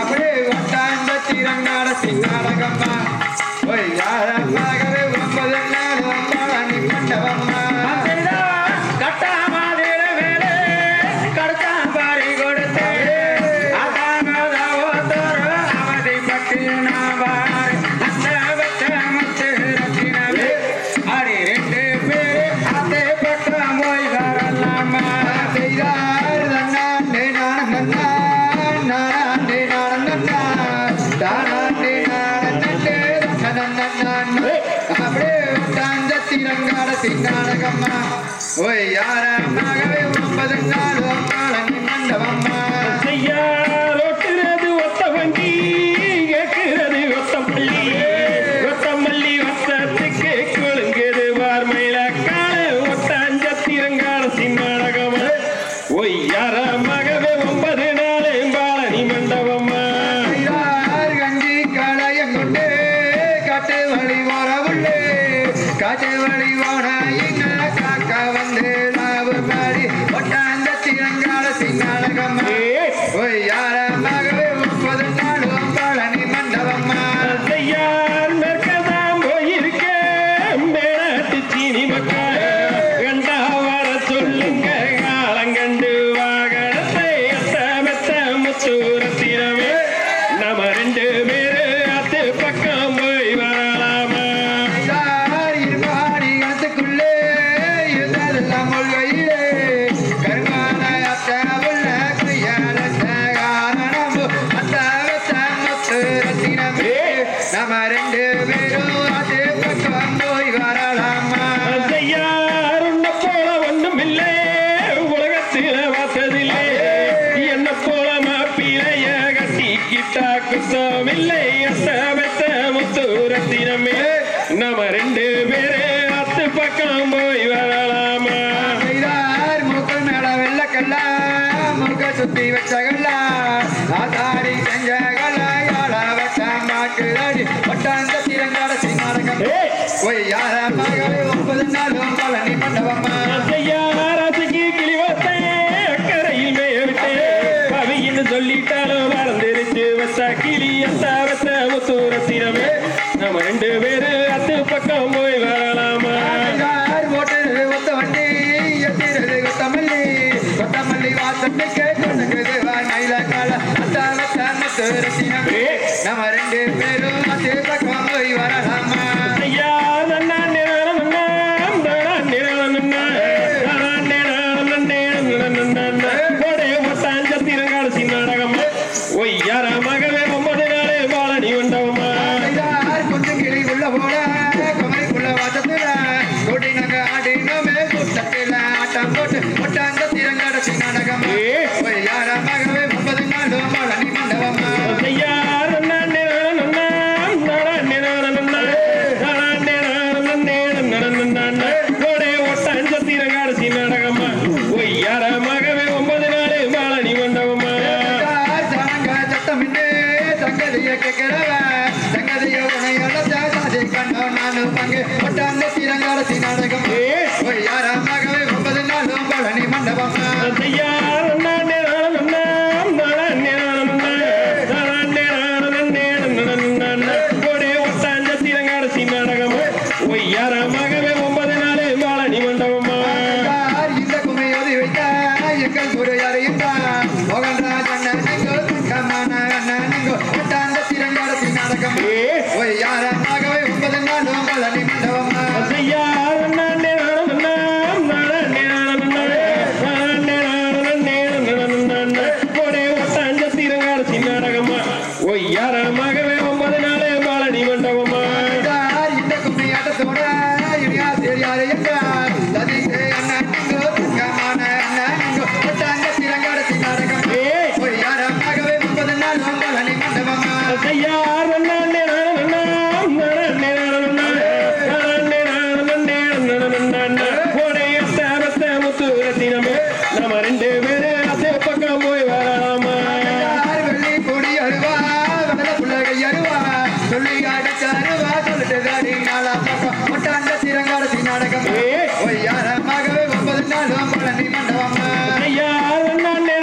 அப்படியே ஒட்டாண்ட திரங்காட சிங்காடகம்மா அப்படியே திரங்காட திண்டாடகம்மா. ஓய் யாரா? குத்தமில்லை அசவத்த முத்து ரத்தினமே நம்ம ரெண்டு பேரே அத்து பக்கம் போய் வர சுத்தி வச்சகல்லா ஆதாரி செஞ்சகலா யாழ வட்டம் மாக்குதடி வட்டாந்த திரங்கட சிங்காரகம் ஒய் யார மகளே ஒன்பது நாளும் பழனி மண்டபமா. ராசிக்கு கிளி வந்தேன் அக்கறையில் மேவிட்டேன் கவின்னு சொல்லிட்டாலும் வளர்ந்துருச்சு. வச கிளி அசாவச ஒத்துர சிரமே. நம்ம ரெண்டு பேரும் பட்டாங்க சீரங்காலத்தி நாடகம் யாராமாகவே ஒன்பது நாளும் பழனி மண்டபம் யாராமாகவே ஒன்பது நாளே பழனி மண்டபமா இந்த குமையோதி வைத்தார் எங்கள் குறையாரையும் மோகன்ராஜ் அண்ணன் கமான அண்ணன்